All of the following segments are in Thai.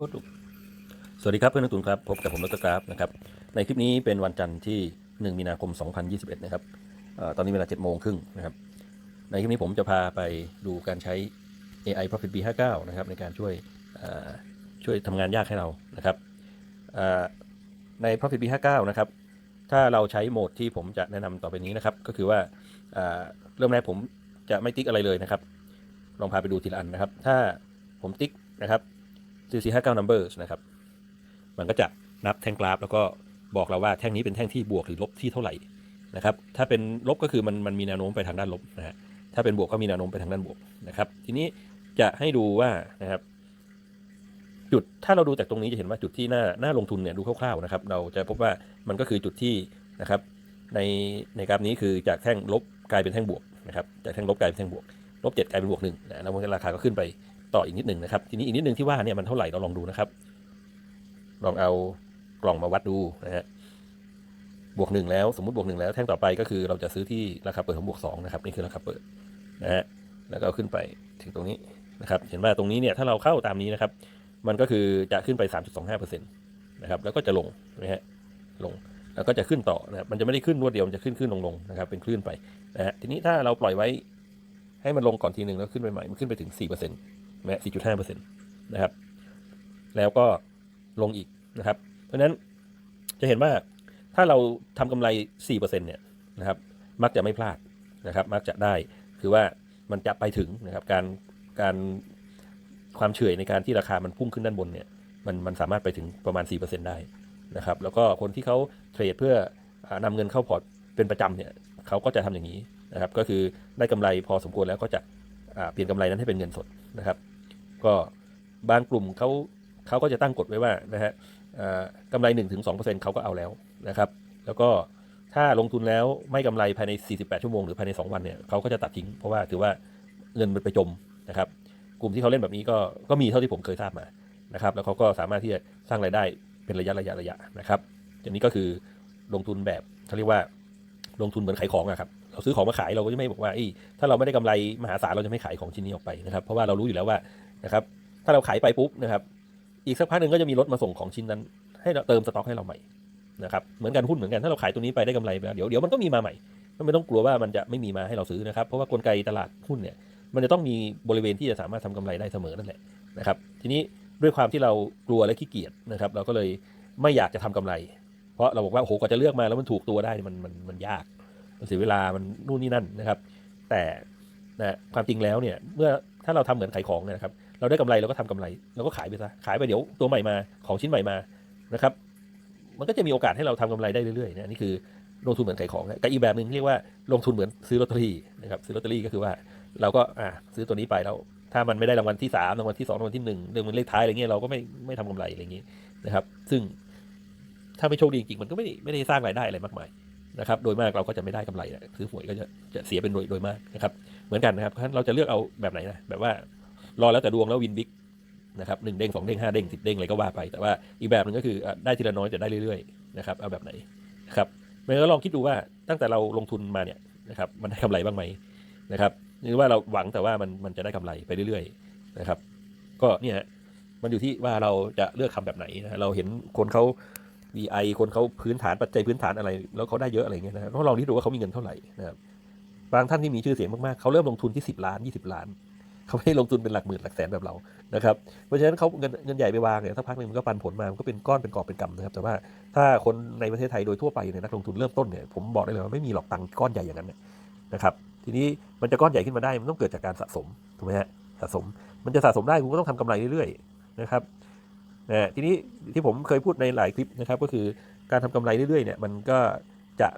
สวัสดีครับเพื่อนนักลงทุนครับพบกับผมรัตกราฟนะครับในคลิปนี้เป็นวันจันทร์ที่ 1 มีนาคม 2021 นะครับเอตอนนี้เวลา7โมงครึ่งนะครับในคลิปนี้ผมจะพาไปดูการใช้ AI Profit B59 นะครับในการช่วยช่วยทำงานยากให้เรานะครับใน Profit B59 นะครับถ้าเราใช้โหมดที่ผมจะแนะนำต่อไปนี้นะครับก็คือว่าเอ่อเริ่มแรกผมจะไม่ติ๊กอะไรเลยนะครับ ลองพาไปดูทีละอันนะครับ ถ้าผมติ๊กนะครับ 4459 numbers นะครับ มันก็จะนับแท่งกราฟ แล้วก็บอกเราว่าแท่งนี้เป็นแท่งที่บวกหรือลบที่เท่าไหร่นะครับ ถ้าเป็นลบก็คือมันมันมีแนวโน้มไปทางด้านลบนะฮะ ถ้าเป็นบวกก็มีแนวโน้มไปทางด้านบวกนะครับ ทีนี้จะให้ดูว่านะครับ จุดถ้าเราดูจากตรงนี้จะเห็นว่าจุดที่หน้าหน้าลงทุนเนี่ยดูคร่าวๆนะครับ เราจะพบว่ามันก็คือจุดที่นะครับในในกราฟนี้คือจากแท่งลบกลายเป็นแท่งบวกนะครับ จากแท่งลบกลายเป็นแท่งบวกลบเจ็ดกลายเป็นบวกหนึ่งนะแล้วราคาก็ขึ้นไป ต่ออีกนิดหนึ่งนะครับ ทีนี้อีกนิดหนึ่งที่ว่าเนี่ยมันเท่าไหร่เราลองดูนะครับ ลองเอากล่องมาวัดดูนะฮะบวกหนึ่งแล้วสมมติบวกหนึ่งแล้วแท่งต่อไปก็คือเราจะซื้อที่ราคาเปิดของบวกสองนะครับนี่คือราคาเปิดนะฮะแล้วก็เอาขึ้นไปถึงตรงนี้นะครับเห็นว่าตรงนี้เนี่ยถ้าเราเข้าตามนี้นะครับ มันก็คือจะขึ้นไป 3.25%นะครับแล้วก็จะลงนะฮะลงแล้วก็จะขึ้นต่อนะครับมันจะไม่ได้ขึ้นรวดเดียวมันจะขึ้นขึ้นลงลงนะครับเป็นคลื่นไปนะฮะทีนี้ถ้าเราปล่อยไว้ให้มันลงก่อนทีหนึ่งแล้วขึ้นไปใหม่มันขึ้นไปถึง4%นะฮะ4.5%นะครับ แล้วก็ลงอีกนะครับ เพราะฉะนั้นจะเห็นว่าถ้าเราทำกำไร 4%เนี่ยนะครับ มักจะไม่พลาดนะครับ มักจะได้คือว่ามันจะไปถึงนะครับ การการความเฉื่อยในการที่ราคามันพุ่งขึ้นด้านบนเนี่ย มันมันสามารถไปถึงประมาณ 4%ได้นะครับ แล้วก็คนที่เขาเทรดเพื่ออนำเงินเข้าพอร์ตเป็นประจำเนี่ยเขาก็จะทำอย่างนี้นะครับ ก็คือได้กำไรพอสมควรแล้วก็จะเปลี่ยนกำไรนั้นให้เป็นเงินสดนะครับ ก็บางกลุ่มเขาเขาก็จะตั้งกฎไว้ว่านะฮะอ่ากำไร 1-2%เขาก็เอาแล้วนะครับ แล้วก็ถ้าลงทุนแล้วไม่กำไรภายใน 48 ชั่วโมงหรือภายใน 2 วันเนี่ยเขาก็จะตัดทิ้ง เพราะว่าถือว่าเงินมันไปจมนะครับ กลุ่มที่เขาเล่นแบบนี้ก็ก็มีเท่าที่ผมเคยทราบมานะครับ แล้วเขาก็สามารถที่จะสร้างรายได้เป็นระยะระยะระยะนะครับอย่างนี้ก็คือลงทุนแบบเขาเรียกว่าลงทุนเหมือนขายของอะครับเราซื้อของมาขายเราก็จะไม่บอกว่าอ้ยถ้าเราไม่ได้กำไรมหาศาลเราจะไม่ขายของชิ้นนี้ออกไปนะครับ เพราะว่าเรารู้อยู่แล้วว่า นะครับ ถ้าเราขายไปปุ๊บนะครับ อีกสักพักหนึ่งก็จะมีรถมาส่งของชิ้นนั้น ให้เราเติมสต็อกให้เราใหม่นะครับ เหมือนกันหุ้นเหมือนกัน ถ้าเราขายตัวนี้ไปได้กำไรไปเดี๋ยวเดี๋ยวมันก็มีมาใหม่ไม่ต้องกลัวว่ามันจะไม่มีมาให้เราซื้อนะครับ เพราะว่ากลไกตลาดหุ้นเนี่ย มันจะต้องมีบริเวณที่จะสามารถทำกำไรได้เสมอนั่นแหละนะครับ ทีนี้ด้วยความที่เรากลัวและขี้เกียจนะครับ เราก็เลยไม่อยากจะทำกำไร เพราะเราบอกว่าโอ้โหกว่าจะเลือกมาแล้วมันถูกตัวได้มันมันมันยากมันเสียเวลามันนู่นนี่นั่นนะครับ แต่นะความจริงแล้วเนี่ยเมื่อถ้าเราทำเหมือนขายของนะครับ เราได้กำไรเราก็ทำกำไรเราก็ขายไปซะขายไปเดี๋ยวตัวใหม่มาของชิ้นใหม่มานะครับ มันก็จะมีโอกาสให้เราทำกำไรได้เรื่อยๆนะนี่คือลงทุนเหมือนขายของนะแต่อีกแบบหนึ่งเรียกว่าลงทุนเหมือนซื้อลอตเตอรี่นะครับซื้อลอตเตอรี่ก็คือว่าเราก็อ่าซื้อตัวนี้ไปแล้วถ้ามันไม่ได้รางวัลที่สามรางวัลที่สองรางวัลที่หนึ่งเรื่องมันเลขท้ายอะไรเงี้ยเราก็ไม่ไม่ทำกำไรอะไรอย่างงี้ยนะครับ ซึ่งถ้าไม่โชคดีจริงๆมันก็ไม่ได้ไม่ได้สร้างรายได้อะไรมากมายนะครับ โดยมากเราก็จะไม่ได้กำไรนะซื้อหวยก็จะจะเสียเป็นโดยโดยมากนะครับ เหมือนกันนะครับเพราะฉะนั้นเราจะเลือกเอาแบบไหนนะแบบว่า รอแล้วแต่ดวงแล้ววินบิ๊กนะครับหนึ่งเด้งสองเด้งห้าเด้งสิบเด้งอะไรก็ว่าไป แต่ว่าอีกแบบหนึ่งก็คือได้ทีละน้อยแต่ได้เรื่อยๆนะครับเอาแบบไหนนะครับมันก็ลองคิดดูว่าตั้งแต่เราลงทุนมาเนี่ยนะครับมันได้กำไรบ้างไหมนะครับหรือว่าเราหวังแต่ว่ามันมันจะได้กำไรไปเรื่อยๆนะครับ ก็เนี่ยมันอยู่ที่ว่าเราจะเลือกทำแบบไหนนะเราเห็นคนเขา VI คนเขาพื้นฐานปัจจัยพื้นฐานอะไร แล้วเขาได้เยอะอะไรเงี้ยนะครับก็ลองคิดดูว่าเขามีเงินเท่าไหร่นะครับบางท่านที่มีชื่อเสียงมากๆเขาเริ่มลงทุนที่ 10 ล้าน 20 ล้าน เขาไม่ลงทุนเป็นหลักหมื่นหลักแสนแบบเรานะครับเพราะฉะนั้นเขาเงินเงินใหญ่ไปวางเนี่ยถ้าพักหนึ่งมันก็ปันผลมามันก็เป็นก้อนเป็นกอบเป็นกำนะครับ แต่ว่าถ้าคนในประเทศไทยโดยทั่วไปเนี่ยนักลงทุนเริ่มต้นเนี่ยผมบอกได้เลยว่าไม่มีหรอกตังก้อนใหญ่อย่างนั้นนะครับทีนี้มันจะก้อนใหญ่ขึ้นมาได้มันต้องเกิดจากการสะสมถูกไหมฮะสะสมมันจะสะสมได้คุณก็ต้องทำกำไรเรื่อยๆนะครับนะทีนี้ที่ผมเคยพูดในหลายคลิปนะครับ ก็คือการทำกำไรเรื่อยๆเนี่ยมันก็จะ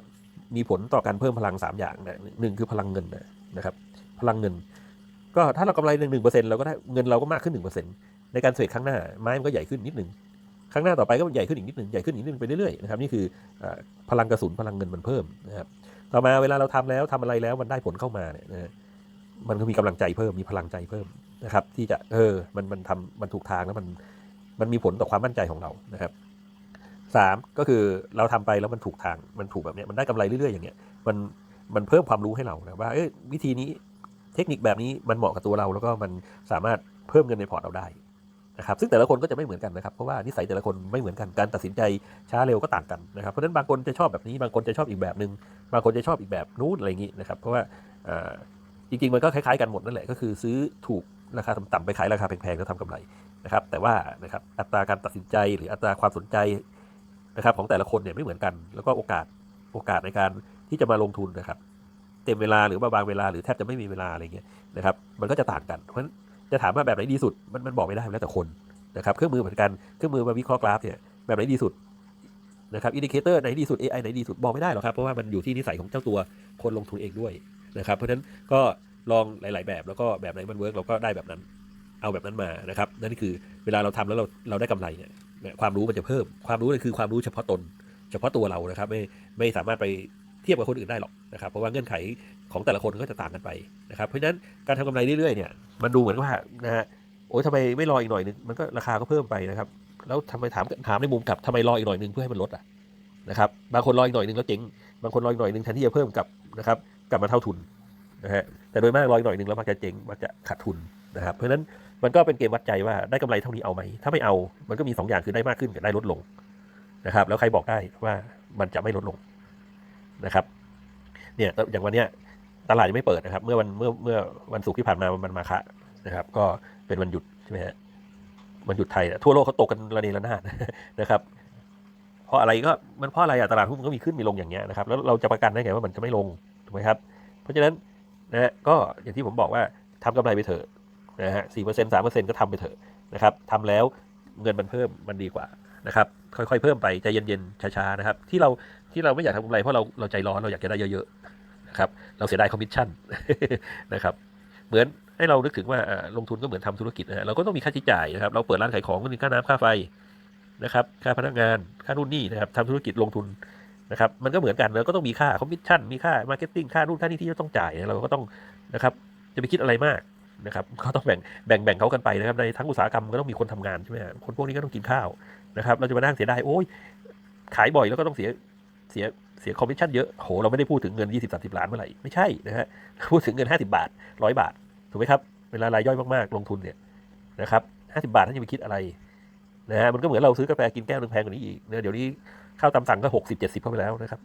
มีผลต่อการเพิ่มพลัง 3 อย่างนะหนึ่งคือพลังเงินนะครับ พลังเงิน ก็ถ้าเรากำไรหนึ่งหนึ่งเปอร์เซ็นต์เราก็ได้เงินเราก็มากขึ้นหนึ่งเปอร์เซ็นต์ในการเทรดครั้งหน้าไม้มันก็ใหญ่ขึ้นนิดหนึ่งครั้งหน้าต่อไปก็ใหญ่ขึ้นอีกนิดหนึ่งใหญ่ขึ้นอีกนิดหนึงไปเรื่อยๆนะครับนี่คืออพลังกระสุนพลังเงินมันเพิ่มนะครับต่อมาเวลาเราทำแล้วทำอะไรแล้วมันได้ผลเข้ามาเนี่ยนะมันก็มีกำลังใจเพิ่มมีพลังใจเพิ่มนะครับ ที่จะเออมันมันทำมันถูกทางแล้วมันมันมีผลต่อความมั่นใจของเรานะครับสามก็คือเราทำไปแล้วมันถูกทางมันถูกแบบเนี้ยมันได้กำไรเรื่อยๆอย่างเงี้ยมันมันเพิ่มความรู้ให้เรานะว่าเอ้วิธีนี้ ทคนิคแบบนี้มันเหมาะกับตัวเรา แล้วก็มันสามารถเพิ่มเงินในพอร์ตเราได้นะครับซึ่งแต่ละคนก็จะไม่เหมือนกันนะครับเพราะว่านิสัยแต่ละคนไม่เหมือนกันการตัดสินใจช้าเร็วก็ต่างกันนะครับเพราะฉะนั้นบางคนจะชอบแบบนี้บางคนจะชอบอีกแบบหนึ่งบางคนจะชอบอีกแบบนู้นอะไรอย่างนี้นะครับเพราะว่าอ่าจริงๆมันก็คล้ายๆกันหมดนั่นแหละก็คือซื้อถูกราคาต่ำๆไปขายราคาแพงๆแล้วทำกำไรนะครับแต่ว่านะครับอัตราการตัดสินใจหรืออัตราความสนใจนะครับของแต่ละคนเนี่ยไม่เหมือนกัน แล้วก็โอกาสโอกาสในการที่จะมาลงทุนนะครับ เต็มเวลาหรือว่าบางเวลาหรือแทบจะไม่มีเวลาอะไรเงี้ยนะครับมันก็จะต่างกันเพราะฉะนั้นจะถามว่าแบบไหนดีสุดมันมันบอกไม่ได้แล้วแต่คนนะครับเครื่องมือเหมือนกันเครื่องมือมาวิเคราะห์กราฟเนี่ยแบบไหนดีสุดนะครับอินดิเคเตอร์ไหนดีสุด AI ไหนดีสุดบอกไม่ได้หรอกครับเพราะว่ามันอยู่ที่นิสัยของเจ้าตัวคนลงทุนเองด้วยนะครับเพราะฉะนั้นก็ลองหลาย ๆ แบบแล้วก็แบบไหนมันเวิร์กเราก็ได้แบบนั้นเอาแบบนั้นมานะครับนั่นคือเวลาเราทำแล้วเราเราได้กำไรเนี่ยความรู้มันจะเพิ่ม ความรู้เนี่ยคือความรู้เฉพาะตน เฉพาะตัวเรานะครับ ไม่ไม่สามารถไป ทียบกับคนอื่นได้หรอกนะครับเพราะว่าเงื่อนไขของแต่ละคนก็จะต่างกันไปนะครับเพราะฉะนั้นการทำกำไรเรื่อยๆเนี่ยมันดูเหมือนว่านะฮะโอ้ยทำไมไม่รออีกหน่อยนึงมันก็ราคาก็เพิ่มไปนะครับ แล้วทำไมถามถามในมุมกลับทำไมรออีกหน่อยนึงเพื่อให้มันลดอะนะครับบางคนรออีกหน่อยนึงแล้วเจ๊งบางคนรออีกหน่อยนึงแทนที่จะเพิ่มกลับนะครับกลับมาเท่าทุนนะฮะแต่โดยมากรออีกหน่อยนึงแล้วมักจะเจ๊งมักจะขาดทุนนะครับเพราะฉะนั้นมันก็เป็นเกมวัดใจว่าได้กำไรเท่านี้เอาไหมถ้าไม่เอามันก็มีสองอย่างคือได้มากขึ้นกับได้ลดลงนะครับแล้วใครบอกได้ว่ามันจะไม่ลดลง นะครับเนี่ยอย่างวันเนี้ยตลาดยังไม่เปิดนะครับ เมื่อวันเมื่อเมื่อวันศุกร์ที่ผ่านมามันมาคะนะครับ ก็เป็นวันหยุดใช่ไหมฮะวันหยุดไทยทั่วโลกเขาตกกันระเนระนาดนะครับเพราะอะไรก็มันเพราะอะไรอะตลาดหุ้นมันก็มีขึ้นมีลงอย่างเงี้ยนะครับแล้วเราจะประกันได้ไงว่ามันจะไม่ลงถูกไหมครับ เพราะฉะนั้นนะฮะก็อย่างที่ผมบอกว่าทำกำไรไปเถอะนะฮะสี่เปอร์เซ็นต์สามเปอร์เซ็นต์ก็ทำไปเถอะนะครับทำแล้วเงินมันเพิ่มมันดีกว่านะครับ ค่อยๆเพิ่มไปใจเย็นๆช้าๆนะครับ ที่เรา ที่เราไม่อยากทำกำไรเพราะเราเราใจร้อนเราอยากจะได้เยอะๆนะครับเราเสียดายคอมมิชชั่นนะครับเหมือนให้เรานึกถึงว่าลงทุนก็เหมือนทำธุรกิจนะฮะเราก็ต้องมีค่าใช้จ่ายนะครับ เราเปิดร้านขายของก็มีค่าน้ำค่าไฟนะครับ ค่าพนักงานค่านู่นนี่นะครับทำธุรกิจลงทุนนะครับมันก็เหมือนกันเราก็ต้องมีค่าคอมมิชชั่นมีค่ามาร์เก็ตติ้งค่านู่นค่านี่ที่เราต้องจ่ายเราก็ต้องนะครับจะไปคิดอะไรมากนะครับก็ต้องแบ่งแบ่งแบ่งเขากันไปนะครับในทั้งอุตสาหกรรมก็ต้องมีคนทำงานใช่ไหมคนพวกนี้ก็ต้องกินข้าวนะครับ เราจะมานั่งเสียดายโอ้ยขายบ่อยแล้วก็ต้องเสีย เสียเสียคอมมิชชั่นเยอะโหเราไม่ได้พูดถึงเงิน 20 30 ล้านเมื่อไหร่ไม่ใช่นะฮะพูดถึงเงิน 50 บาท 100 บาท ถูกไหมครับ เวลารายย่อยมาก ๆ ลงทุนเนี่ยนะครับ50 บาทท่านจะไปคิดอะไรนะฮะมันก็เหมือนเราซื้อกาแฟกินแก้วนึงแพงกว่านี้อีกนะเดี๋ยวนี้ข้าวตามสั่งก็ 60 70 เข้าไปแล้วนะครับ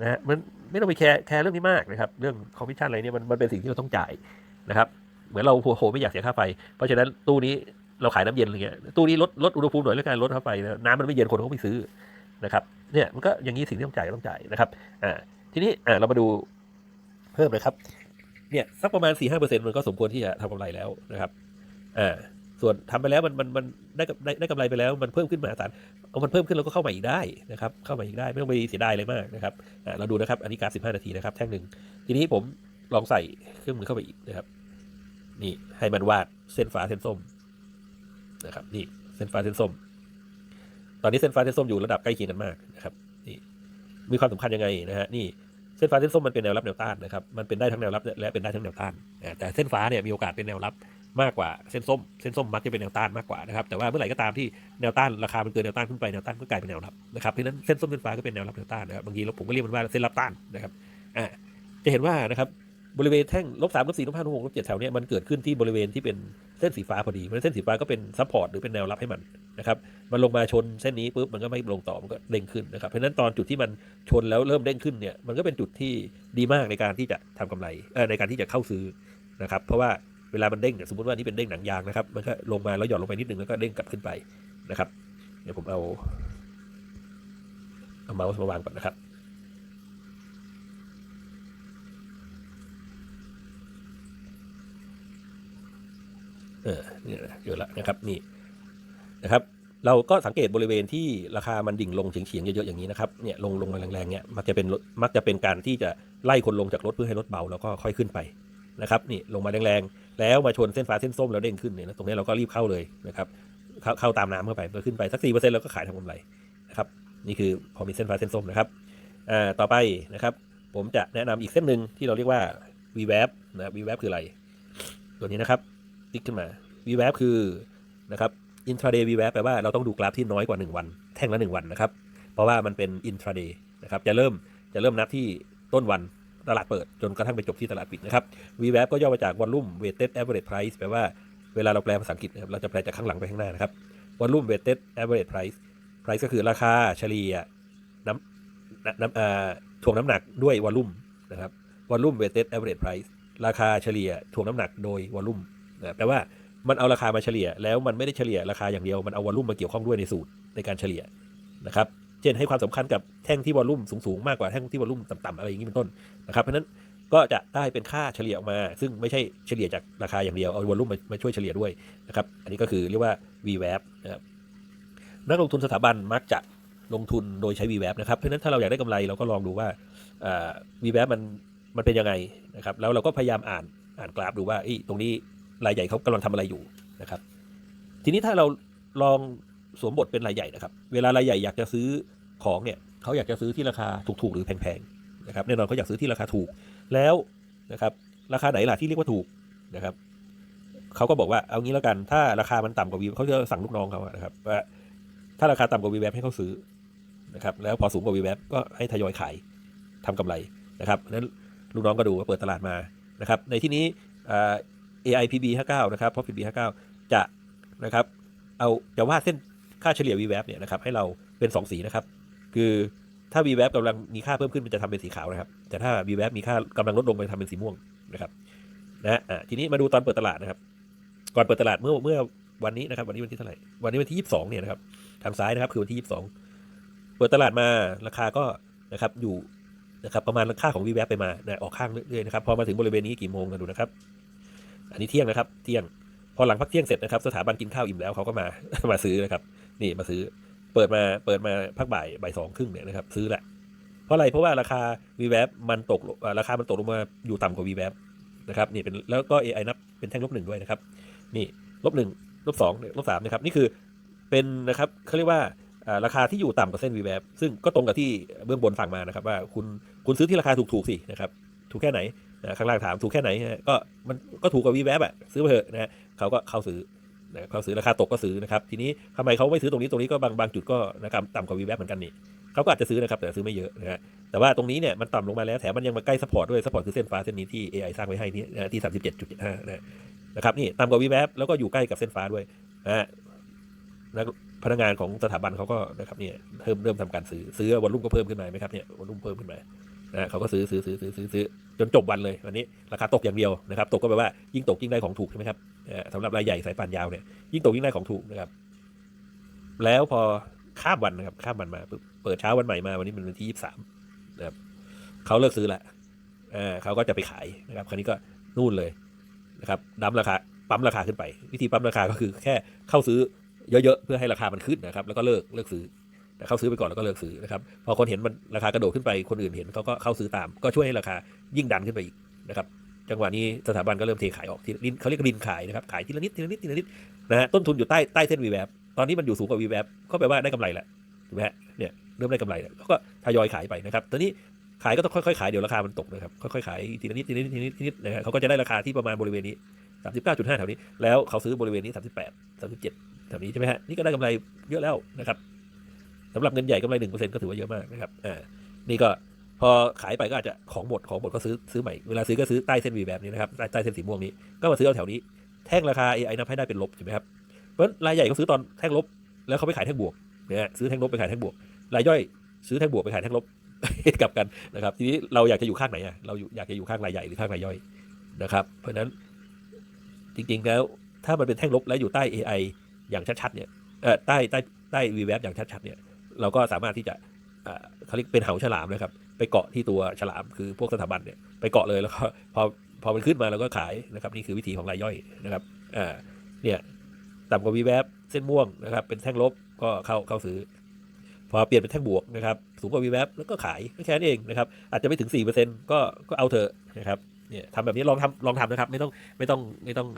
นะฮะมันไม่ต้องไปแคร์แคร์เรื่องนี้มากนะครับเรื่องคอมมิชชั่นอะไรเนี่ยมันมันเป็นสิ่งที่เราต้องจ่ายนะครับเหมือนเราโหไม่อยากเสียค่าไฟเพราะฉะนั้นตู้นี้เราขายน้ำเย็นอะไรเงี้ยตู้นี้ลดลดอุณหภูมิหน่อยแล้วกันลดค่าไฟนะน้ำมันไม่เย็นคนเขาไม่ซื้อ นะครับเนี่ยมันก็อย่างนี้สิ่งที่ต้องจ่ายก็ต้องจ่ายนะครับอ่าทีนี้อ่าเรามาดูเพิ่มนะครับเนี่ยสักประมาณ4ี่ห้าเปอร์เซ็นต์มันก็สมควรที่จะทำกำไรแล้วนะครับอ่าส่วนทำไปแล้วมันมันมันได้กับได้ได้กำไรไปแล้วมันเพิ่มขึ้นมหาศาลเอามันเพิ่มขึ้นเราก็เข้ามาอีกได้นะครับเข้ามาอีกได้ไม่ต้องไปเสียดายเลยมากนะครับอ่าเราดูนะครับอันนี้การสิบห้านาทีนะครับแท่งหนึ่งทีนี้ผมลองใส่เครื่องมือเข้าไปอีกนะครับ นี่ให้มันวาดเส้นฟ้าเส้นส้มนะครับนี่เส้นฟ้าเส้นส้ม ตอนนี้เส้นฟ้าเส้นส้มอยู่ระดับใกล้เคียงกันมากนะครับนี่มีความสำคัญยังไงนะฮะนี่เส้นฟ้าเส้นส้มมันเป็นแนวรับแนวต้านนะครับมันเป็นได้ทั้งแนวรับและเป็นได้ทั้งแนวต้าน แต่เส้นฟ้าเนี่ยมีโอกาสเป็นแนวรับมากกว่าเส้นส้ม เส้นส้มมักจะเป็นแนวต้านมากกว่านะครับแต่ว่าเมื่อไหร่ก็ตามที่แนวต้านราคามันเกินแนวต้านขึ้นไปแนวต้านก็กลายเป็นแนวรับนะครับเพราะฉะนั้นเส้นส้มเส้นฟ้าก็เป็นแนวรับแนวต้านนะครับบางทีเราผมก็เรียกมันว่าเส้นรับต้านนะครับอ่าจะเห็นว่านะครับ บริเวณแท่งลบสามลบสี่ลบห้าลบหกลบเจ็ดแถวเนี้ยมันเกิดขึ้นที่บริเวณที่เป็นเส้นสีฟ้าพอดีเพราะเส้นสีฟ้าก็เป็นซัพพอร์ตหรือเป็นแนวรับให้มันนะครับมันลงมาชนเส้นนี้ปุ๊บมันก็ไม่ลงต่อมันก็เด้งขึ้นนะครับเพราะฉะนั้นตอนจุดที่มันชนแล้วเริ่มเด้งขึ้นเนี่ยมันก็เป็นจุดที่ดีมากในการที่จะทำกำไรเออในการที่จะเข้าซื้อนะครับเพราะว่าเวลามันเด้งเนี่ยสมมติว่านี่เป็นเด้งหนังยางนะครับมันก็ลงมาแล้วหย่อนลงไปนิดนึงแล้วก็เด้งกลับขึ้นไปนะครับเดี๋ยวผมเอาเอาเมาส์มาวางก่อนนะครับ เออเนี่ยนะเยอะละนะครับนี่นะครับ เราก็สังเกตบริเวณที่ราคามันดิ่งลงเฉียงๆเยอะๆอย่างนี้นะครับเนี่ยลงลงมาแรงๆเนี่ยมักจะเป็นรถมักจะเป็นการที่จะไล่คนลงจากรถเพื่อให้รถเบาแล้วก็ค่อยขึ้นไปนะครับนี่ลงมาแรงๆแล้วมาชนเส้นฟ้าเส้นส้มแล้วเด้งขึ้นเนี่ยตรงนี้เราก็รีบเข้าเลยนะครับเข้าเข้าตามน้ำเข้าไปก็ขึ้นไปสักสี่เปอร์เซ็นต์แล้วก็ขายทำกำไรนะครับนี่คือพอมีเส้นฟ้าเส้นส้มนะครับอ่าต่อไปนะครับ ผมจะแนะนำอีกเส้นหนึ่งที่เราเรียกว่า v w a p นะ v w a p คืออะไร ตัวนี้นะครับ ติ๊กขึ้นมา v w a p คือนะครับ intraday v w a p แปลว่าเราต้องดูกราฟที่น้อยกว่า 1 วัน แท่งละ 1 วันนะครับ เพราะว่ามันเป็น intraday นะครับ จะเริ่มจะเริ่มนับที่ต้นวันตลาดเปิด จนกระทั่งไปจบที่ตลาดปิดนะครับ v w a p ก็ย่อมาจาก volume weighted average price แปลว่าเวลาเราแปลภาษาอังกฤษนะครับเราจะแปลจากข้างหลังไปข้างหน้านะครับ volume weighted average price price ก็คือราคาเฉลี่ยน้ำน้ำอ่าถ่วงน้ำหนักด้วยวอลลุ่มนะครับ volume weighted average price ราคาเฉลี่ยถ่วงน้ำหนักโดยวอลลุ่ม แปลว่ามันเอาราคามาเฉลี่ย แล้วมันไม่ได้เฉลี่ยราคาอย่างเดียวมันเอาวอลลุ่มมาเกี่ยวข้องด้วยในสูตรในการเฉลี่ยนะครับเช่นให้ความสำคัญกับแท่งที่วอลลุ่มสูงๆมากกว่าแท่งที่วอลลุ่มต่ำๆอะไรอย่างนี้เป็นต้นนะครับเพราะนั้นก็จะได้เป็นค่าเฉลี่ยออกมา ซึ่งไม่ใช่เฉลี่ยจากราคาอย่างเดียวเอาวอลลุ่มมาช่วยเฉลี่ยด้วยนะครับอันนี้ก็คือเรียกว่า VWAP นะครับนักลงทุนสถาบันมักจะลงทุนโดยใช้ VWAP นะครับเพราะนั้นถ้าเราอยากได้กำไรเราก็ลองดูว่า VWAP มันมันเป็นยังไงนะครับแล้วเราก็พยายามอ่านอ่านกราฟดูว่าตรงนี้ รายใหญ่เขากำลังทำอะไรอยู่นะครับ ทีนี้ถ้าเราลองสวมบทเป็นรายใหญ่นะครับ เวลารายใหญ่อยากจะซื้อของเนี่ยเขาอยากจะซื้อที่ราคาถูกๆหรือแพงๆนะครับแน่นอนเขาอยากซื้อที่ราคาถูกแล้วนะครับ ราคาไหนล่ะที่เรียกว่าถูกนะครับเขาก็บอกว่าเอางี้แล้วกันถ้าราคามันต่ำกว่าวีเขาจะสั่งลูกน้องเขานะครับว่าถ้าราคาต่ำกว่าวีแวให้เขาซื้อนะครับแล้วพอสูงกว่าวีแวก็ให้ทยอยขายทำกำไรนะครับนั้นลูกน้องก็ดูว่าเปิดตลาดมานะครับ ในที่นี้อ่า AIPB 59นะครับ Profit B 59จะนะครับเอาจะวาดเส้นค่าเฉลี่ย VWAP เนี่ยนะครับให้เราเป็น 2 สีนะครับ คือถ้า VWAP กำลังมีค่าเพิ่มขึ้นมันจะทำเป็นสีขาวนะครับ แต่ถ้า VWAP มีค่ากำลังลดลงมันจะทำเป็นสีม่วงนะครับนะอะทีนี้มาดูตอนเปิดตลาดนะครับ ก่อนเปิดตลาดเมื่อเมื่อวันนี้นะครับ วันนี้วันที่เท่าไหร่วันนี้วันที่ 22เนี่ยนะครับทางซ้ายนะครับคือวันที่ 22 เปิดตลาดมาราคาก็นะครับอยู่นะครับประมาณค่าของ VWAP ไปมานะออกข้างเรื่อยๆนะครับพอมาถึงบริเวณนี้กี่โมงกันดูนะครับ อันนี้เที่ยงนะครับ เที่ยง พอหลังพักเที่ยงเสร็จนะครับ สถาบันกินข้าวอิ่มแล้วเขาก็มา มาซื้อนะครับ นี่มาซื้อ เปิดมา เปิดมาพักบ่าย บ่ายสองครึ่งเนี่ยนะครับ ซื้อแหละ เพราะอะไร เพราะว่าราคา VWAP มันตก ราคา มันตกลงมาอยู่ต่ำกว่า VWAP นะครับ นี่เป็น แล้วก็ AI นับ เป็นแท่งลบหนึ่งด้วยนะครับ นี่ลบหนึ่งลบสองลบสามนะครับ นี่คือ เป็นนะครับเขาเรียกว่าราคาที่อยู่ต่ำกว่าเส้น VWAP ซึ่งก็ตรงกับที่เบื้องบนฝั่งมานะครับ ว่าคุณ คุณซื้อที่ราคาถูกๆสินะครับ ถูกแค่ไหน นะข้างล่างถามถูกแค่ไหนก็มันก็ถูกกว่า VWAP อะซื้อไปเถอะนะฮะเขาก็เข้าซื้อนะเข้าซื้อราคาตกก็ซื้อนะครับทีนี้ทำไมเขาไม่ซื้อตรงนี้ตรงนี้ก็บางบางจุดก็นะครับต่ำกว่า VWAP เหมือนกันนี่เขาก็อาจจะซื้อนะครับแต่ซื้อไม่เยอะนะฮะแต่ว่าตรงนี้เนี่ยมันต่ำลงมาแล้วแถมมันยังมาใกล้สปอร์ตด้วยสปอร์ตคือเส้นฟ้าเส้นนี้ที่ AI สร้างไว้ให้นี่นะที่ 37.75นะนะครับนี่ต่ำกว่า VWAP แล้วก็อยู่ใกล้กับเส้นฟ้าด้วยนะฮะพนักงานของสถาบันเขาก็นะครับเนี่ยเริ่มเริ่มทำการซื้อซื้อวอลลุ่มก็เพิ่มขึ้นมาไหมครับเนี่ยวอลลุ่มเพิ่มขึ้นมา นะเขาก็ซื้อซื้อซื้อซื้อซื้อซื้อจนจบวันเลยวันนี้ราคาตกอย่างเดียวนะครับ ตกก็แปลว่ายิ่งตกยิ่งได้ของถูกใช่ไหมครับสำหรับรายใหญ่สายป่านยาวเนี่ยยิ่งตกยิ่งได้ของถูกนะครับ แล้วพอข้ามวันนะครับข้ามวันมาปุ๊บเปิดเช้าวันใหม่มาวันนี้เป็นวันที่ยี่สิบสามนะครับเขาเลิกซื้อละเออเขาก็จะไปขายนะครับคราวนี้ก็นู่นเลยนะครับดั้มราคาปั๊มราคาขึ้นไป วิธีปั๊มราคาก็คือแค่เข้าซื้อเยอะๆเพื่อให้ราคามันขึ้นนะครับ แล้วก็เลิกเลิกซื้อ แต่เข้าซื้อไปก่อนแล้วก็เลิกซื้อนะครับพอคนเห็นมันราคากระโดดขึ้นไปคนอื่นเห็นเขาก็เข้าซื้อตาม ก็ช่วยให้ราคายิ่งดันขึ้นไปอีกนะครับจังหวะนี้สถาบันก็เริ่มเทขายออกทีละนิดเขาเรียกว่าดินขายนะครับขายทีละนิดทีละนิดทีละนิดนะฮะต้นทุนอยู่ใต้ใต้เส้นวีแวบตอนนี้มันอยู่สูงกว่าวีแวบก็แปลว่าได้กำไรแหละถูกไหมฮะเนี่ยเริ่มได้กำไรแล้วเขาก็ทยอยขายไปนะครับ ตอนนี้ขายก็ต้องค่อยๆขายเดี๋ยวราคามันตกนะครับค่อยๆขายทีละนิดทีละนิดทีละนิดทีละนิดนะฮะเขาก็จะได้ราคาที่ประมาณบริเวณนี้39.5แถวนี้แล้วเขาซื้อบริเวณนี้ 38 37แถวนี้ใช่ไหมฮะนี่ก็ได้กำไรเยอะแล้วนะครับ สำหรับเงินใหญ่กำไร1%ก็ถือว่าเยอะมากนะครับอ่านี่ก็พอขายไปก็อาจจะของหมดของหมดก็ซื้อซื้อใหม่เวลาซื้อก็ซื้อใต้เส้นวีแบบนี้นะครับใต้ใต้เส้นสีม่วงนี้ก็มาซื้อเอาแถวนี้แท่งราคา AI นับให้ได้เป็นลบใช่ไหมครับเพราะรายใหญ่เขาซื้อตอนแท่งลบ แล้วเขาไปขายแท่งบวกเนี่ยซื้อแท่งลบไปขายแท่งบวกรายย่อยซื้อแท่งบวกไปขายแท่งลบกลับกันนะครับ ทีนี้เราอยากจะอยู่ข้างไหนอะเราอยากจะอยู่ข้างรายใหญ่หรือข้างรายย่อยนะครับ เพราะฉะนั้นจริงๆแล้วถ้ามันเป็นแท่งลบแล้วอยู่ใต้ AI อย่างชัดๆเนี่ยเออใต้ใต้ใต้ VWAP อย่างชัดๆเนี่ย เราก็สามารถที่จะเขาเรียกเป็นเหาฉลามนะครับ ไปเกาะที่ตัวฉลามคือพวกสถาบันเนี่ยไปเกาะเลยแล้วก็พอพอมันขึ้นมาเราก็ขายนะครับ นี่คือวิธีของรายย่อยนะครับอ่าเนี่ยต่ำกว่า VWAP เส้นม่วงนะครับ เป็นแท่งลบก็เข้าเข้าซื้อ พอเปลี่ยนเป็นแท่งบวกนะครับสูงกว่า VWAP แล้วก็ขายแค่นั้นเองนะครับ อาจจะไม่ถึง4%ก็ก็เอาเถอะนะครับเนี่ยทำแบบนี้ลองทำลองทำนะครับ ไม่ต้องไม่ต้องไม่ต้อง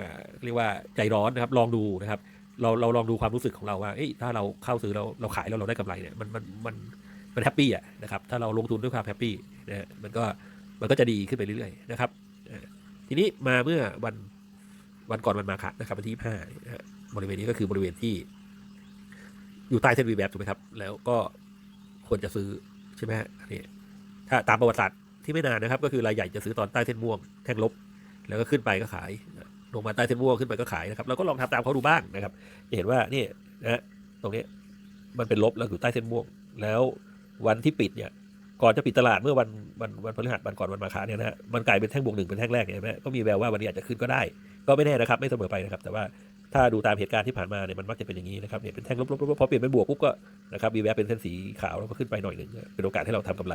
เรียกว่าใจร้อนนะครับ ลองดูนะครับ เราเราลองดูความรู้สึกของเราว่าเอ้ยถ้าเราเข้าซื้อเราเราขายแล้วเราได้กำไรเนี่ยมันมันมันมันแฮปปี้อะนะครับถ้าเราลงทุนด้วยความแฮปปี้นะมันก็มันก็จะดีขึ้นไปเรื่อยๆนะครับทีนี้มาเมื่อวันวันก่อนวันมาคะนะครับวันที่ห้าบริเวณนี้ก็คือบริเวณที่ อยู่ใต้เส้นวีแบบถูกไหมครับ แล้วก็ควรจะซื้อใช่ไหมนี่ถ้าตามประวัติศาสตร์ที่ไม่นานนะครับ ก็คือรายใหญ่จะซื้อตอนใต้เส้นม่วงแท่งลบ แล้วก็ขึ้นไปก็ขาย ลงมาใต้เส้นม่วงขึ้นไปก็ขายนะครับเราก็ลองทำตามเขาดูบ้างนะครับจะเห็นว่านี่นะฮะตรงนี้มันเป็นลบแล้วอยู่ใต้เส้นม่วง แล้ววันที่ปิดเนี่ยก่อนจะปิดตลาดเมื่อวันวันวันพฤหัสวันก่อนวันมาฆเนี่ยนะฮะมันกลายเป็นแท่งบวกหนึ่งเป็นแท่งแรกเนี่ยเห็นไหมก็มีแววว่าวันนี้อาจจะขึ้นก็ได้ ก็ไม่แน่นะครับไม่เสมอไปนะครับ แต่ว่าถ้าดูตามเหตุการณ์ที่ผ่านมาเนี่ยมันมักจะเป็นอย่างนี้นะครับเนี่ยเป็นแท่งลบๆพอเปลี่ยนเป็นบวกปุ๊บก็นะครับมีแววเป็นเส้นสีขาวแล้วก็ขึ้นไปหน่อยหนึ่งเป็นโอกาสให้เราทำกำไร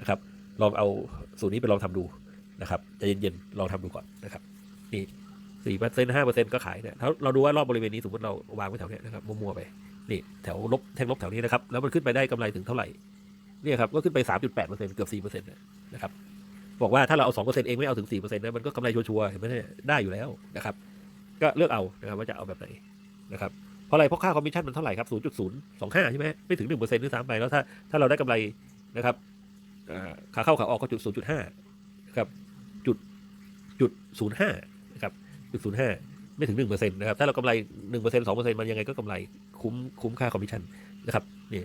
นะครับลองเอาสูตรนี้ไปลองทำดูนะครับใจเย็นๆลองทำดูก่อนนะครับนี่ สี่เปอร์เซ็นต์ห้าเปอร์เซ็นต์ก็ขายเนี่ยถ้าเราดูว่ารอบบริเวณนี้สมมติเราวางไว้แถวเนี้ยนะครับมั่วๆไปนี่แถวลบแท่งลบแถวนี้นะครับแล้วมันขึ้นไปได้กำไรถึงเท่าไหร่เนี่ยครับก็ขึ้นไปสามจุดแปดเปอร์เซ็นต์เกือบสี่เปอร์เซ็นต์นะครับบอกว่าถ้าเราเอาสองเปอร์เซ็นต์เองไม่เอาถึงสี่เปอร์เซ็นต์นะมันก็กำไรชัวร์ๆเห็นไหมเนี่ยได้อยู่แล้วนะครับก็เลือกเอานะครับว่าจะเอาแบบไหนนะครับเพราะอะไรเพราะค่าคอมมิชชั่นมันเท่าไหร่ครับศูนย์จุดศูนย์สองห้าใช่ไหมไม่ถึงหนึ่งเปอร์เซ็นต์ด้วยซ้ำไปแล้วถ้าถ้าเราได้กำไรนะครับขาเข้าขาออกก็จุดศูนย์จุดห้าครับจุดจุดศู นย์ห้านะครับจุดศูนย์ห้าไม่ถึงหนึ่งเปอร์เซ็นต์นะครับ ถ้าเรากำไรหนึ่งเปอร์เซ็นต์สองเปอร์เซ็นต์มันยังไงก็กำไรคุ้มคุ้มค่าคอมมิชชั่นนะครับนี่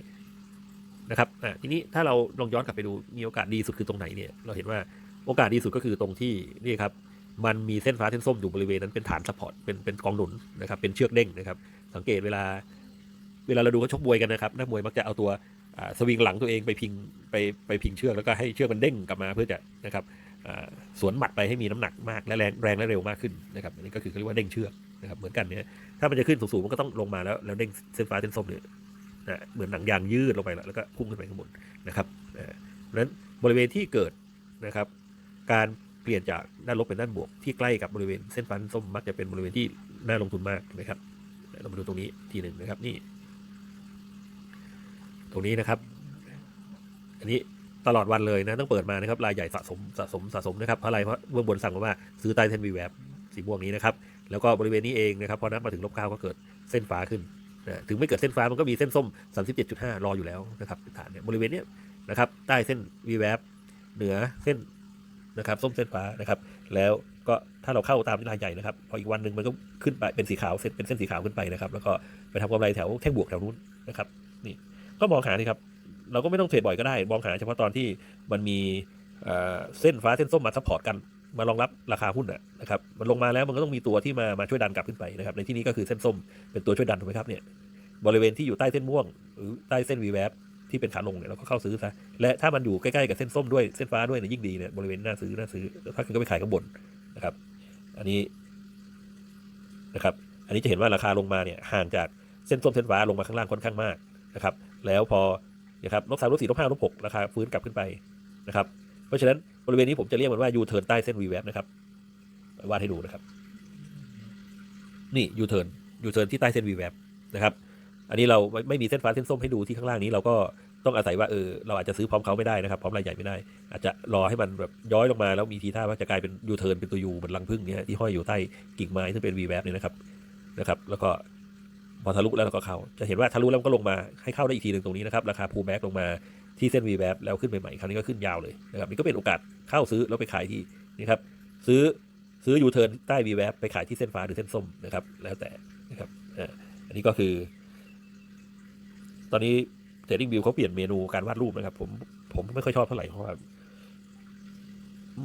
นะครับอ่าทีนี้ถ้าเราลองย้อนกลับไปดูมีโอกาสดีสุดคือตรงไหนเนี่ยเราเห็นว่าโอกาสดีสุดก็คือตรงที่นี่ครับมันมีเส้นฟ้าเส้นส้มอยู่บริเวณนั้นเป็นฐานซัพพอร์ตเป็นเป็นกองหนุนนะครับเป็นเชือกเด้งนะครับ สังเกตเวลา เวลาเราดูเขาชกมวยกันนะครับนักมวยมักจะเอาตัวสวิงหลังตัวเองไปพิงไปไปพิงเชือกแล้วก็ให้เชือกมันเด้งกลับมาเพื่อจะนะครับ สวนหมัดไปให้มีน้ำหนักมากและแรงแรงและเร็วมากขึ้นนะครับอันนี้ก็คือเขาเรียกว่าเด้งเชือกนะครับเหมือนกันเนี่ยถ้ามันจะขึ้นสูงๆมันก็ต้องลงมาแล้วแล้วเด้งเส้นฟ้าเส้นส้มเนี่ยนะเหมือนหนังยางยืดลงไปแล้วแล้วก็พุ่งขึ้นไปข้างบนนะครับเพราะฉะนั้นบริเวณที่เกิดนะครับ การเปลี่ยนจากด้านลบเป็นด้านบวกที่ใกล้กับบริเวณเส้นฟันส้มมักจะเป็นบริเวณที่น่าลงทุนมากนะครับเรามาดูตรงนี้ทีหนึ่งนะครับนี่ ตรงนี้นะครับ อันนี้ ตลอดวันเลยนะต้องเปิดมานะครับรายใหญ่สะสมสะสมสะสมนะครับเพราะอะไรเพราะเบื้องบนสั่งมาว่าซื้อใต้เส้นวีแวบสีม่วงนี้นะครับแล้วก็บริเวณนี้เองนะครับพอนับมาถึงลบเก้าก็เกิดเส้นฟ้าขึ้นนะถึงไม่เกิดเส้นฟ้ามันก็มีเส้นส้ม 37.5 รออยู่แล้วนะครับฐานเนี่ยบริเวณเนี้ยนะครับใต้เส้นวีแวบเหนือเส้นนะครับส้มเส้นฟ้านะครับแล้วก็ถ้าเราเข้าตามรายใหญ่นะครับพออีกวันหนึ่งมันก็ขึ้นไปเป็นสีขาวเส้นเป็นเส้นสีขาวขึ้นไปนะครับแล้วก็ไปทำกำไรแถวแท่งบวกแถวนู้นนะครับนี่ก็มองหานี่ครับ เราก็ไม่ต้องเทรดบ่อยก็ได้ มองหาเฉพาะตอนที่มันมีเส้นฟ้าเส้นส้มมาซัพพอร์ตกัน มารองรับราคาหุ้นนะนะครับ มันลงมาแล้วมันก็ต้องมีตัวที่มามาช่วยดันกลับขึ้นไปนะครับ ในที่นี้ก็คือเส้นส้มเป็นตัวช่วยดันถูกไหมครับเนี่ย บริเวณที่อยู่ใต้เส้นม่วงหรือใต้เส้นวีแวบที่เป็นขาลงเนี่ยเราก็เข้าซื้อซะ และถ้ามันอยู่ใกล้ๆกับเส้นส้มด้วยเส้นฟ้าด้วยเนี่ยยิ่งดีเนี่ยบริเวณน่าซื้อน่าซื้อ ถ้าคุณก็ไปขายข้างบนนะครับ อันนี้นะครับ อันนี้จะเห็นว่าราคาลงมาเนี่ยห่างจากเส้นส้มเส้นฟ้าลงมาข้างล่างค่อนข้างมากนะครับ แล้วพอ นะครับลบสามลบสี่ลบห้าลบหกราคาฟื้นกลับขึ้นไปนะครับ เพราะฉะนั้นบริเวณนี้ผมจะเรียกมันว่ายูเทิร์นใต้เส้นวีแวบนะครับวาดให้ดูนะครับ นี่ยูเทิร์นยูเทิร์นที่ใต้เส้นวีแวบนะครับ อันนี้เราไม่ไม่มีเส้นฟ้าเส้นส้มให้ดูที่ข้างล่างนี้เราก็ต้องอาศัยว่าเออเราอาจจะซื้อพร้อมเขาไม่ได้นะครับพร้อมรายใหญ่ไม่ได้ อาจจะรอให้มันแบบย้อยลงมาแล้วมีทีท่าว่าจะกลายเป็นยูเทิร์นเป็นตัวยูเหมือนรังผึ้งเนี่ยที่ห้อยอยู่ใต้กิ่งไม้ซึ่งเป็นวีแวบเนี่ยนะครับนะครับ แล้วก็ พอทะลุแล้วเราก็เข้า จะเห็นว่าทะลุแล้วก็ลงมาให้เข้าได้อีกทีหนึ่งตรงนี้นะครับ ราคาพูแบ็กลงมาที่เส้นวีแวบแล้วขึ้นไปใหม่คราวนี้ก็ขึ้นยาวเลยนะครับนี่ก็เป็นโอกาสเข้าซื้อแล้วไปขายที่นี่ครับซื้อซื้อยูเทิร์นใต้วีแวบไปขายที่เส้นฟ้าหรือเส้นส้มนะครับ แล้วแต่นะครับอันนี้ก็คือ ตอนนี้เทรดดิ้งบิวเขาเปลี่ยนเมนูการวาดรูปนะครับ ผมผมไม่ค่อยชอบเท่าไหร่เพราะว่า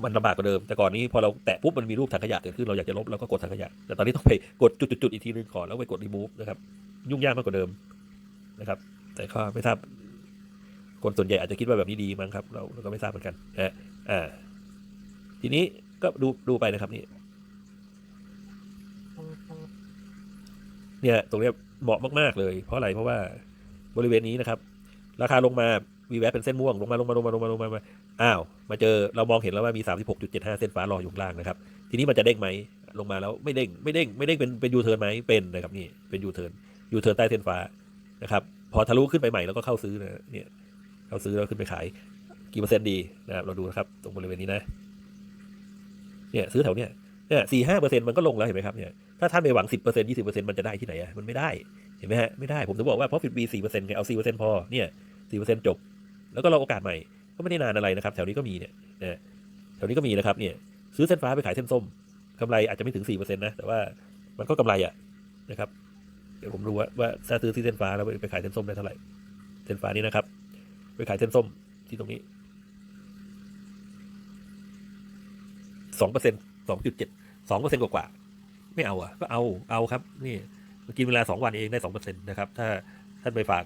มันลำบากกว่าเดิม แต่ก่อนนี้พอเราแตะปุ๊บมันมีรูปถังขยะเกิดขึ้นเราอยากจะลบเราก็กดถังขยะ แต่ตอนนี้ต้องไปกดจุดๆอีกทีนึงก่อนแล้วไปกดรีมูฟนะครับ ยุ่งยากมากกว่าเดิมนะครับ แต่ก็ไม่ทราบคนส่วนใหญ่อาจจะคิดว่าแบบนี้ดีมั้งครับ เราเราก็ไม่ทราบเหมือนกันนะอ่า ทีนี้ก็ดูดูไปนะครับนี่เนี่ยตรงนี้เหมาะมากๆเลย เพราะอะไรเพราะว่าบริเวณนี้นะครับ ราคาลงมาวีแวเป็นเส้นม่วงลงมาลงมาลงมาลงมาลงมามา อ้าว มาเจอเรามองเห็นแล้วว่ามี 36.75 เส้นฟ้ารออยู่ข้างล่างนะครับ ทีนี้มันจะเด้งไหมลงมาแล้วไม่เด้งไม่เด้งไม่เด้งเป็นเป็นยูเทิร์นไหมเป็นนะครับนี่เป็นยูเทิร์นยูเทิร์นใต้เส้นฟ้านะครับพอทะลุขึ้นไปใหม่แล้วก็เข้าซื้อนะเนี่ยเข้าซื้อแล้วขึ้นไปขายกี่เปอร์เซ็นต์ดีนะครับเราดูนะครับตรงบริเวณนี้นะเนี่ยซื้อแถวเนี้ยเนี่ยสี่ห้าเปอร์เซ็นต์มันก็ลงแล้วเห็นไหมครับเนี่ยถ้าท่านไปหวังสิบเปอร์เซ็นต์ยี่สิบเปอร์เซ็นต์มันจะได้ที่ไหนอะมันไม่ได้เห็นไหมฮะไม่ได้ผมถึงบอกว่า profit B สี่เปอร์เซ็นต์ไงเอาสี่เปอร์เซ็นต์พอเนี่ยสี่เปอร์เซ็นต์จบ แล้วก็รอโอกาสใหม่ ก็ไม่ได้นานอะไรนะครับ แถวนี้ก็มีเนี่ยนะแถวนี้ก็มีนะครับเนี่ยซื้อเส้นฟ้าไปขายเส้นส้มกำไรอาจจะไม่ถึงสี่เปอร์เซ็นต์นะแต่ว่ามันก็กำไรอะนะครับ เดี๋ยวผมดูว่าว่าถ้าซื้อที่เส้นฟ้าแล้วไปขายเส้นส้มได้เท่าไหร่เส้นฟ้านี้นะครับ ไปขายเส้นส้มที่ตรงนี้สองเปอร์เซ็นต์สองจุดเจ็ดสองเปอร์เซ็นต์กว่าไม่เอาอะ ก็เอาเอาครับ นี่กินเวลาสองวันเองได้สองเปอร์เซ็นต์นะครับ ถ้าท่านไปฝาก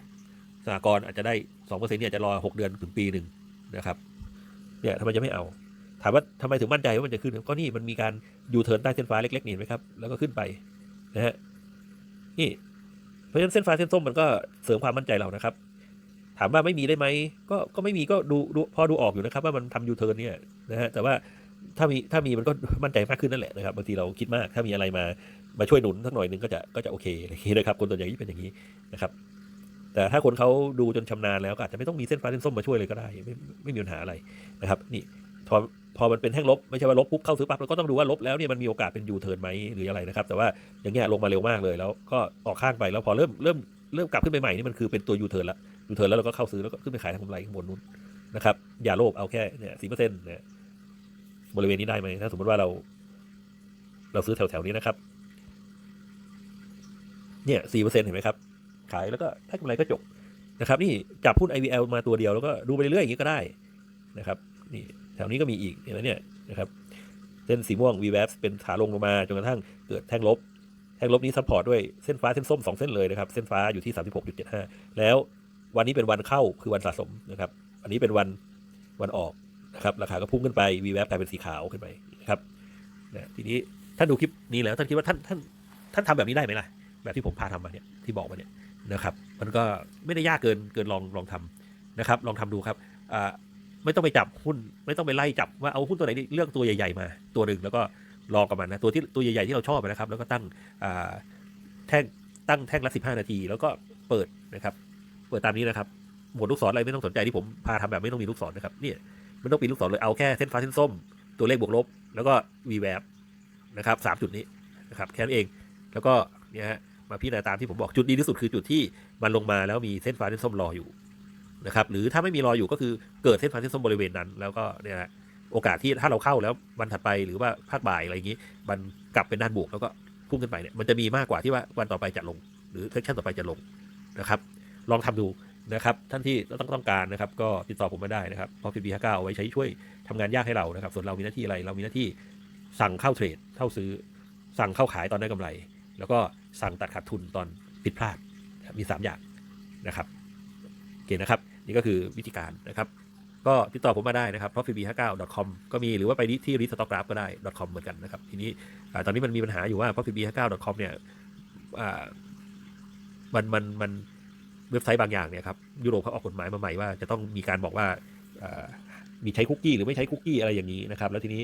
สหกรณ์อาจจะได้สองเปอร์เซ็นต์เนี่ยจะรอหกเดือนถึงปีหนึ่ง นะครับเนี่ยทำไมจะไม่เอา ถามว่าทำไมถึงมั่นใจว่ามันจะขึ้นก็นี่มันมีการยูเทิร์นใต้เส้นฟ้าเล็กๆนี่เห็นไหมครับแล้วก็ขึ้นไปนะฮะนี่เพราะฉะนั้นเส้นฟ้าเส้นส้มมันก็เสริมความมั่นใจเรานะครับ ถามว่าไม่มีได้ไหมก็ก็ไม่มีก็ดูดูพอดูออกอยู่นะครับ ว่ามันทำยูเทิร์นเนี่ยนะฮะแต่ว่าถ้ามีถ้ามีมันก็มั่นใจมากขึ้นนั่นแหละนะครับบางทีเราคิดมากถ้ามีอะไรมามาช่วยหนุนสักหน่อยนึงก็จะก็จะโอเคอย่างนี้นะครับคนตัวใหญ่ที่เป็นอย่างนี้นะครับ แต่ถ้าคนเขาดูจนชำนาญแล้วก็อาจจะไม่ต้องมีเส้นฟ้าเส้นส้มมาช่วยเลยก็ได้ ไม่ไม่มีปัญหาอะไรนะครับนี่พอพอมันเป็นแท่งลบไม่ใช่ว่าลบปุ๊บเข้าซื้อปั๊บเราก็ต้องดูว่าลบแล้วเนี่ยมันมีโอกาสเป็นยูเทิร์นไหมหรืออะไรนะครับ แต่ว่าอย่างเงี้ยลงมาเร็วมากเลยแล้วก็ออกข้างไปแล้วพอเริ่มเริ่มเริ่มกลับขึ้นไปใหม่นี่มันคือเป็นตัวยูเทิร์นละยูเทิร์นแล้วเราก็เข้าซื้อแล้วก็ขึ้นไปขายทางกำไรข้างบนนู้นนะครับอย่าโลภเอาแค่เนี่ยสี่เปอร์เซ็นต์เนี่ยบริเวณนี้ได้ไหมถ้าสมมติว่าเรา เราซื้อแถวๆนี้นะครับ เนี่ยสี่เปอร์เซ็นต์เห็นไหมครับ ขายแล้วก็ถ้ากำไรก็จบนะครับนี่จับหุ้น IVL มาตัวเดียวแล้วก็ดูไปเรื่อยๆอย่างนี้ก็ได้นะครับนี่แถวนี้ก็มีอีกเห็นไหมเนี่ยนะครับเส้นสีม่วง v w a p เป็นขาลงลงมาจนกระทั่งเกิดแท่งลบ แท่งลบนี้ซัพพอร์ตด้วยเส้นฟ้าเส้นส้มสองเส้นเลยนะครับเส้นฟ้าอยู่ที่ 36.75 แล้ววันนี้เป็นวันเข้าคือวันสะสมนะครับวันนี้เป็นวันวันออกนะครับราคาก็พุ่งขึ้นไป v w a p กลายเป็นสีขาวขึ้นไปนะครับนะทีนี้ท่านดูคลิปนี้แล้วท่านคิดว่าท่านท่านท่านทำแบบนี้ได้ไหมล่ะแบบที่ผมพาทำมาเนี่ยที่บอกมาเนี่ย นะครับ มันก็ไม่ได้ยากเกินเกินลองลองทำนะครับ ลองทำดูครับไม่ต้องไปจับหุ้น ไม่ต้องไปไล่จับว่าเอาหุ้นตัวไหนดีเลือกตัวใหญ่ๆมาตัวหนึ่งแล้วก็ลองกับมันนะตัวที่ตัวใหญ่ๆที่เราชอบนะครับ แล้วก็ตั้งแท่งตั้งแท่งละสิบห้านาที แล้วก็เปิดนะครับ เปิดตามนี้นะครับหมวดลูกศรอะไรไม่ต้องสนใจที่ผมพาทำแบบไม่ต้องมีลูกศรนะครับเนี่ยไม่ต้องปีนลูกศรเลยเอาแค่เส้นฟ้าเส้นส้ม ตัวเลขบวกลบ แล้วก็วีแวบนะครับสามจุดนี้นะครับแค่นั้นเองแล้วก็เนี่ยฮะ มาพิจารณาตามที่ผมบอกจุดดีที่สุดคือจุดที่มันลงมาแล้วมีเส้นฟ้าเส้นส้มรออยู่นะครับหรือถ้าไม่มีรออยู่ก็คือเกิดเส้นฟ้าเส้นส้มบริเวณนั้น แล้วก็เนี่ยฮะโอกาสที่ถ้าเราเข้าแล้ววันถัดไปหรือว่าภาคบ่ายอะไรอย่างนี้ มันกลับเป็นด้านบวกแล้วก็พุ่งขึ้นไปเนี่ยมันจะมีมากกว่าที่ว่าวันต่อไปจะลง หรือเซสชั่นต่อไปจะลงนะครับ ลองทำดูนะครับ ท่านที่ต้องต้องการนะครับ ก็ติดต่อผมมาได้นะครับเพราะพีพีห้าเก้าเอาไว้ใช้ช่วยทำงานยากให้เรานะครับ ส่วนเรามีหน้าที่อะไรเรามีหน้าที่สั่งเข้าเทรดเข้าซื้อ สั่งเข้าขายตอนได้กำไร แล้วก็สั่งตัดขาดทุนตอนผิดพลาดมีสามอย่างนะครับโอเคนะครับ นี่ก็คือวิธีการนะครับ ก็ติดต่อผมมาได้นะครับ profitb59.com ก็มีหรือว่าไปที่ restockgraph ก็ได้ .com เหมือนกันนะครับ ทีนี้ตอนนี้มันมีปัญหาอยู่ว่า profitb59.com เนี่ยอ่ามันมันมันเว็บไซต์บางอย่างเนี่ยครับยุโรปเขาออกกฎหมายมาใหม่ว่าจะต้องมีการบอกว่ามีใช้คุกกี้หรือไม่ใช้คุกกี้อะไรอย่างนี้นะครับ แล้วทีนี้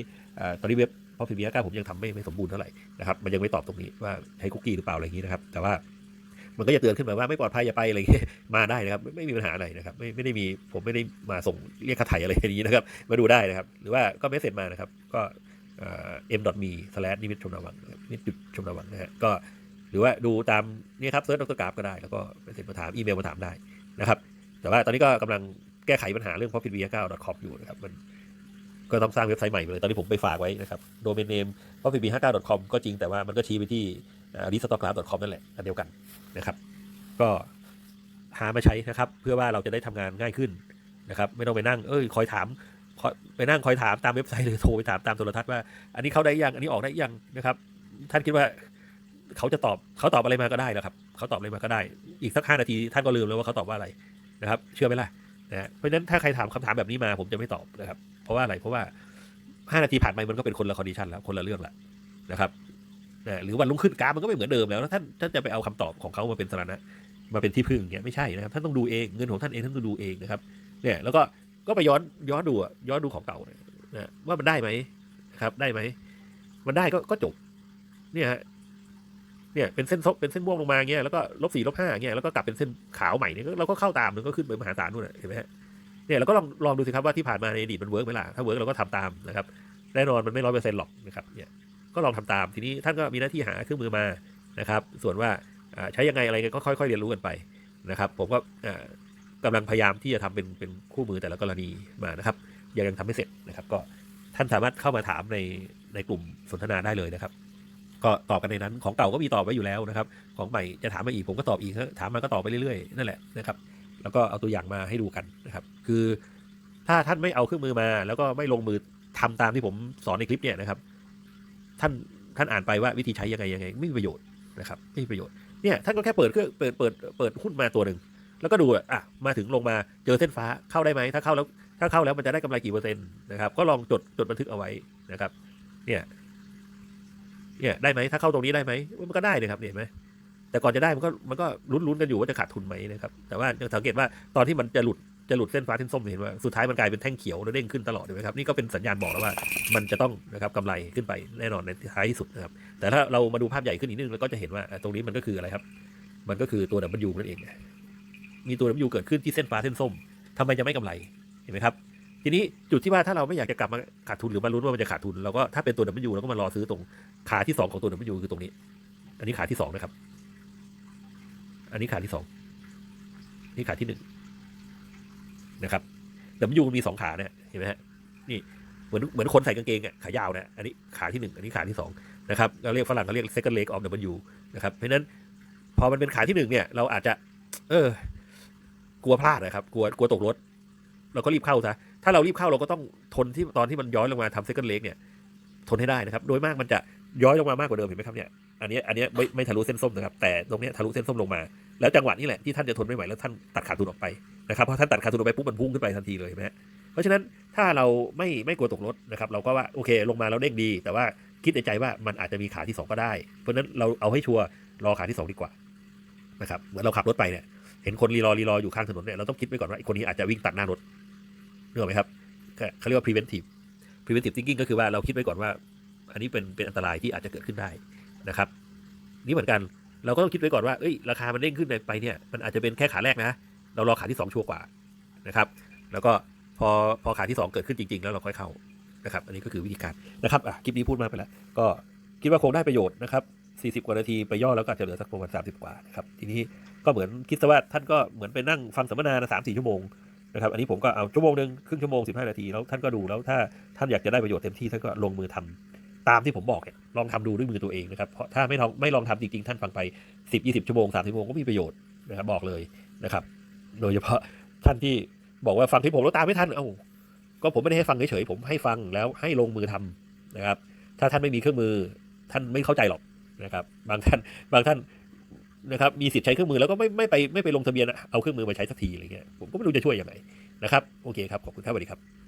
ตอนนี้เว็บ profitb59 ผมยังทำไม่ไม่สมบูรณ์เท่าไหร่นะครับมันยังไม่ตอบตรงนี้ว่าใช้คุกกี้หรือเปล่าอะไรอย่างนี้นะครับ แต่ว่ามันก็จะเตือนขึ้นมาว่าไม่ปลอดภัยอย่าไปอะไรเงี้ยมาได้นะครับไม่ไม่มีปัญหาอะไรนะครับไม่ไม่ได้มีผมไม่ได้มาส่งเรียกค่าไถ่อะไรอย่างนี้นะครับ มาดูได้นะครับ หรือว่าก็เมสเซจมานะครับ ก็เอ็มดอทมีสแลนิมิตชมระวังนิมิตจุดชมระวังนะฮะก็หรือว่าดูตามนี่ครับเซิร์ชดรกราฟก็ได้แล้วก็เมสเซจมาถามอีเมลมาถามได้นะครับ แต่ว่าตอนนี้ก็กำลังแก้ไขปัญหาเรื่อง profitb59.com อยู่นะครับมัน ก็ต้องสร้างเว็บไซต์ใหม่ไปเลย ตอนนี้ผมไปฝากไว้นะครับ โดเมนเนม profitb59.com ก็จริงแต่ว่ามันก็ชี้ไปที่ r e s t o c k g r a p h c o m นั่นแหละอันเดียวกันนะครับ ก็หามาใช้นะครับ เพื่อว่าเราจะได้ทำงานง่ายขึ้นนะครับ ไม่ต้องไปนั่ง เอ้ย คอยถามคอยไปนั่งคอยถามตามเว็บไซต์หรือโทรไปถามตามโทรทัศน์ว่า อันนี้เข้าได้ยัง อันนี้ออกได้ยังนะครับ ท่านคิดว่าเขาจะตอบเขาตอบอะไรมาก็ได้นะครับ เขาตอบอะไรมาก็ได้ อีกสักห้านาทีท่านก็ลืมแล้วว่าเขาตอบว่าอะไรนะครับ เชื่อไหมล่ะนะเพราะฉะนั้นถ้าใครถามคำถามแบบนี้มาผมจะไม่ตอบนะครับ เพราะว่าอะไรเพราะว่าห้านาทีผ่านไปมันก็เป็นคนละคอนดิชันแล้วคนละเรื่องละนะครับนะหรือวันรุ่งขึ้นกราฟมันก็ไม่เหมือนเดิมแล้วแล้วท่านท่านจะไปเอาคำตอบของเขามาเป็นสาระมาเป็นที่พึ่งอย่างเงี้ยไม่ใช่นะครับท่านต้องดูเองเงินของท่านเองท่านต้องดูเองนะครับเนี่ยแล้วก็ก็ไปย้อนย้อนดูอะย้อนดูของเก่าเนะว่ามันได้ไหมครับได้ไหมมันได้ก็ก็จบเนี่ยฮะเนี่ยเป็นเส้นซบเป็นเส้นม่วงลงมาเงี้ยแล้วก็ลบสี่ลบห้าเงี้ยแล้วก็กลับเป็นเส้นขาวใหม่เนี่ยเราก็เข้าตามมันก็ขึ้นไปมหาศาลนู่นเห็นไหมฮะ เนี่ยเราก็ลองลองดูสิครับว่าที่ผ่านมาในอดีตมันเวิร์กไหมล่ะถ้าเวิร์กเราก็ทำตามนะครับแน่นอนมันไม่ร้อยเปอร์เซ็นต์หรอกนะครับเนี่ยก็ลองทำตามทีนี้ท่านก็มีหน้าที่หาเครื่องมือมานะครับ ส่วนว่าใช้ยังไงอะไรก็ค่อยๆเรียนรู้กันไปนะครับ ผมก็อ่ากำลังพยายามที่จะทำเป็นเป็นคู่มือแต่ละกรณีมานะครับยังยังทำไม่เสร็จนะครับ ก็ท่านสามารถเข้ามาถามในในกลุ่มสนทนาได้เลยนะครับ ก็ตอบกันในนั้นของเก่าก็มีตอบไว้อยู่แล้วนะครับ ของใหม่จะถามมาอีกผมก็ตอบอีกถามมาก็ตอบไปเรื่อยๆนั่นแหละนะครับ แล้วก็เอาตัวอย่างมาให้ดูกันนะครับ คือถ้าท่านไม่เอาเครื่องมือมา แล้วก็ไม่ลงมือทำตามที่ผมสอนในคลิปเนี่ยนะครับ ท่านท่านอ่านไปว่าวิธีใช้ยังไงยังไง ไม่มีประโยชน์นะครับไม่มีประโยชน์เนี่ยท่านก็แค่เปิดเครื่องเปิดเปิดเปิดหุ้นมาตัวหนึ่งแล้วก็ดูอะมาถึงลงมาเจอเส้นฟ้าเข้าได้ไหมถ้าเข้าแล้วถ้าเข้าแล้วมันจะได้กำไรกี่เปอร์เซ็นต์นะครับ ก็ลองจดจดบันทึกเอาไว้นะครับ เนี่ยเนี่ยได้ไหมถ้าเข้าตรงนี้ได้ไหมมันก็ได้เลยครับเห็นไหม แต่ก่อนจะได้มันก็มันก็ลุ้นๆกันอยู่ว่าจะขาดทุนไหมนะครับ แต่ว่าสังเกตว่าตอนที่มันจะหลุดจะหลุดเส้นฟ้าเส้นส้มเห็นว่าสุดท้ายมันกลายเป็นแท่งเขียวแล้วเด้งขึ้นตลอดเลยนะครับนี่ก็เป็นสัญญาณบอกแล้วว่ามันจะต้องนะครับกำไรขึ้นไปแน่นอนในท้ายที่สุดนะครับแต่ถ้าเรามาดูภาพใหญ่ขึ้นอีกนิดนึงเราก็จะเห็นว่าตรงนี้มันก็คืออะไรครับ มันก็คือตัว W นั่นเอง มีตัว W เกิดขึ้นที่เส้นฟ้าเส้นส้มทำไมจะไม่กำไรเห็นไหมครับทีนี้จุดที่ว่าถ้าเราไม่อยากจะกลับมาขาดทุนหรือมาลุ้นว่ามันจะขาดทุนเราก็ถ้าเป็นตัว W เราก็มารอซื้อตรงขาที่สองของตัว W คือตรงนี้ อันนี้ขาที่สองนะครับ อันนี้ขาที่สองนี่ขาที่หนึ่งนะครับ W มันมีสองขาเนี่ยเห็นไหมฮะนี่เหมือนเหมือนคนใส่กางเกงอะขายาวนะอันนี้ขาที่หนึ่งอันนี้ขาที่สองนะครับเราเรียกฝรั่งเขาเรียก second leg of W นะครับเพราะนั้นพอมันเป็นขาที่หนึ่งเนี่ยเราอาจจะ เออ กลัวพลาดนะครับ กลัวกลัวตกรถ เราก็รีบเข้าซะถ้าเรารีบเข้าเราก็ต้องทนที่ตอนที่มันย้อยลงมาทำ second leg เนี่ย ทนให้ได้นะครับ โดยมากมันจะย้อยลงมามากกว่าเดิมเห็นไหมครับเนี่ยอันนี้อันนี้ไม่ไม่ทะลุเส้นส้มนะครับ แต่ตรงเนี้ยทะลุเส้นส้มลงมา แล้วจังหวะนี้แหละที่ท่านจะทนไม่ไหวแล้วท่านตัดขาดทุนออกไปนะครับเพราะท่านตัดขาดทุนออกไปปุ๊บมันพุ่งขึ้นไปทันทีเลยเห็นไหมเพราะฉะนั้นถ้าเราไม่ไม่กลัวตกรถนะครับเราก็ว่าโอเคลงมาแล้วเด้งดี แต่ว่าคิดในใจว่ามันอาจจะมีขาที่สองก็ได้ เพราะฉะนั้นเราเอาให้ชัวร์รอขาที่สองดีกว่านะครับเหมือนเราขับรถไปเนี่ยเห็นคนรีรอรีรออยู่ข้างถนนเนี่ยเราต้องคิดไว้ก่อนว่าคนนี้อาจจะวิ่งตัดหน้ารถนึกออกไหมครับเขาเรียกว่า preventive preventive thinking ก็คือว่าเราคิดไว้ก่อนว่า อันนี้เป็นเป็นอันตรายที่อาจจะเกิดขึ้นได้นะครับ นี่เหมือนกัน เราก็ต้องคิดไว้ก่อนว่าเอ้ยราคามันเด้งขึ้นไปเนี่ยมันอาจจะเป็นแค่ขาแรกนะ เรารอขาที่สองชัวร์กว่านะครับ แล้วก็พอพอขาที่สองเกิดขึ้นจริง ๆ แล้วเราค่อยเข้านะครับ อันนี้ก็คือวิธีการนะครับอะคลิปนี้พูดมากไปแล้ว ก็คิดว่าคงได้ประโยชน์นะครับ40 กว่านาทีไปย่อแล้วก็อาจจะเหลือสักประมาณ30 กว่านะครับทีนี้ก็เหมือนคิดซะว่าท่านก็เหมือนไปนั่งฟังสัมมนาสามสี่ชั่วโมงนะครับอันนี้ผมก็เอาชั่วโมงหนึ่งครึ่งชั่วโมง15 นาทีแล้วท่านก็ดูแล้วถ้าท่านอยากจะได้ประโยชน์เต็มที่ท่านก็ลงมือทำ ตามที่ผมบอกเนี่ยลองทำดูด้วยมือตัวเองนะครับเพราะถ้าไม่ลองไม่ลองทำจริงๆท่านฟังไป 10 20 ชั่วโมง30ชั่วโมงก็มีประโยชน์นะครับบอกเลยนะครับ โดยเฉพาะท่านที่บอกว่าฟังที่ผมแล้วตามไม่ทันเอ้าก็ผมไม่ได้ให้ฟังเฉยๆผมให้ฟังแล้วให้ลงมือทำนะครับ ถ้าท่านไม่มีเครื่องมือ ท่านไม่เข้าใจหรอกนะครับ บางท่านบางท่านนะครับมีสิทธิ์ใช้เครื่องมือแล้วก็ไม่ไม่ไปไม่ไปลงทะเบียนเอาเครื่องมือมาใช้สักทีอะไรเงี้ยผมก็ไม่รู้จะช่วยยังไงนะครับโอเคครับขอบคุณครับสวัสดีครับ